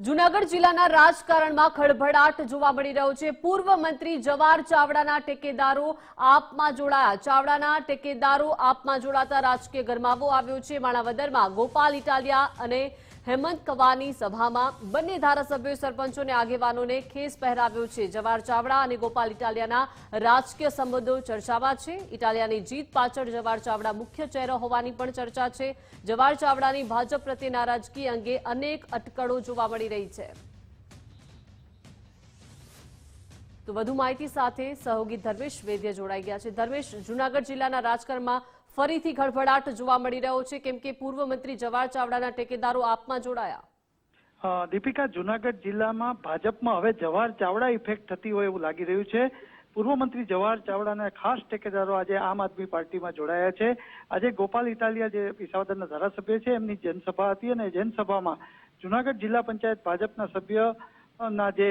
જુનાગઢ જિલ્લાના રાજકારણમાં ખળભળાટ જોવા મળી રહ્યો છે. પૂર્વ મંત્રી જવાહર ચાવડાના ટેકેદારો આપમાં જોડાયા. ચાવડાના ટેકેદારો આપમાં જોડાતા રાજકીય ગરમાવો આવ્યો છે. માણાવદરમાં ગોપાલ ઇટાલિયા અને હેમંત કવાની સભામાં બંને ધારાસભ્યો સરપંચોને આગેવાનોને ખેસ પહેરાવ્યો છે. જવાહર ચાવડા અને ગોપાલ ઇટાલિયાના રાજકીય સંબંધો ચર્ચામાં છે. ઇટાલિયાની જીત પાછળ જવાહર ચાવડા મુખ્ય ચહેરો હોવાની પણ ચર્ચા છે. જવાહર ચાવડાની ભાજપ પ્રત્યે નારાજગી અંગે અનેક અટકળો જોવા મળી રહી છે. તો વધુ માહિતી સાથે સહયોગી ધર્મેશ વૈદ્ય જોડાઈ ગયા છે. ધર્મેશ, જુનાગઢ જિલ્લાના રાજકારણમાં ફરીથી ગડબડાટ જોવા મળી રહ્યો છે. કેમ કે પૂર્વ મંત્રી જવાહર ચાવડાના ટેકેદારો આપમાં જોડાયા. દીપિકા, જુનાગઢ જિલ્લામાં ભાજપમાં હવે જવાહર ચાવડા ઇફેક્ટ થતી હોય એવું લાગી રહ્યું છે. પૂર્વ મંત્રી જવાહર ચાવડાના ખાસ ટેકેદારો આજે આમ આદમી પાર્ટીમાં જોડાયા છે. આજે ગોપાલ ઇટાલિયા જે વિસાવદરના ધારાસભ્ય છે, એમની જનસભા હતી અને જનસભામાં જુનાગઢ જિલ્લા પંચાયત ભાજપના સભ્ય, ના જે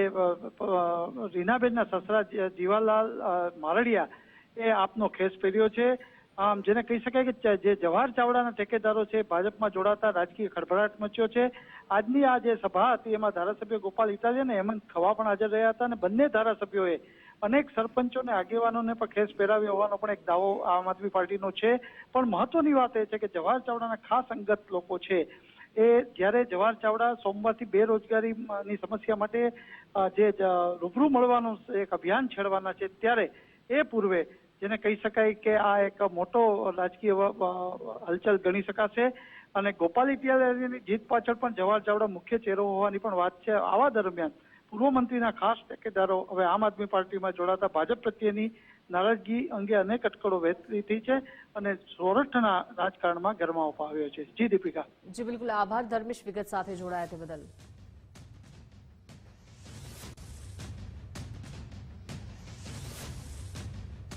રીનાબેનના સસરા જીવાલાલ મારડિયા એ આપનો ખેસ પહેર્યો છે. આમ જેને કહી શકાય કે જે જવાહર ચાવડાના ઠેકેદારો છે, ભાજપમાં જોડાતા રાજકીય ખળભળાટ મચ્યો છે. આજની આ જે સભા હતી, એમાં ધારાસભ્ય ગોપાલ ઇટાલિયા અને હેમંત ખવા પણ હાજર રહ્યા હતા અને બંને ધારાસભ્યોએ અનેક સરપંચોને, આગેવાનોને પણ ખેસ પહેરાવ્યો હોવાનો પણ એક દાવો આમ આદમી પાર્ટીનો છે. પણ મહત્વની વાત એ છે કે જવાહર ચાવડાના ખાસ અંગત લોકો છે. એ જ્યારે જવાહર ચાવડા સોમવારથી બેરોજગારીની સમસ્યા માટે જ રૂબરૂ મળવાનું એક અભિયાન છેડવાના છે, ત્યારે એ પૂર્વે જેને કહી શકાય કે આ એક મોટો રાજકીય હલચલ ગણી શકાશે. અને ગોપાલ ઇટાલિયાની જીત પાછળ પણ જવાહર ચાવડા મુખ્ય ચહેરો હોવાની પણ વાત છે. આવા દરમિયાન પૂર્વ મંત્રીના ખાસ ટેકેદારો હવે આમ આદમી પાર્ટીમાં જોડાતા ભાજપ પ્રત્યેની નારાજગી અંગે અનેક અટકળો વહેતી થઈ છે અને સૌરાષ્ટ્રના રાજકારણમાં ગરમાવો પાવ્યો છે. જી દીપિકા. જી, બિલકુલ. આભાર. ધર્મેશ વિગત સાથે જોડાયા તે બદલ.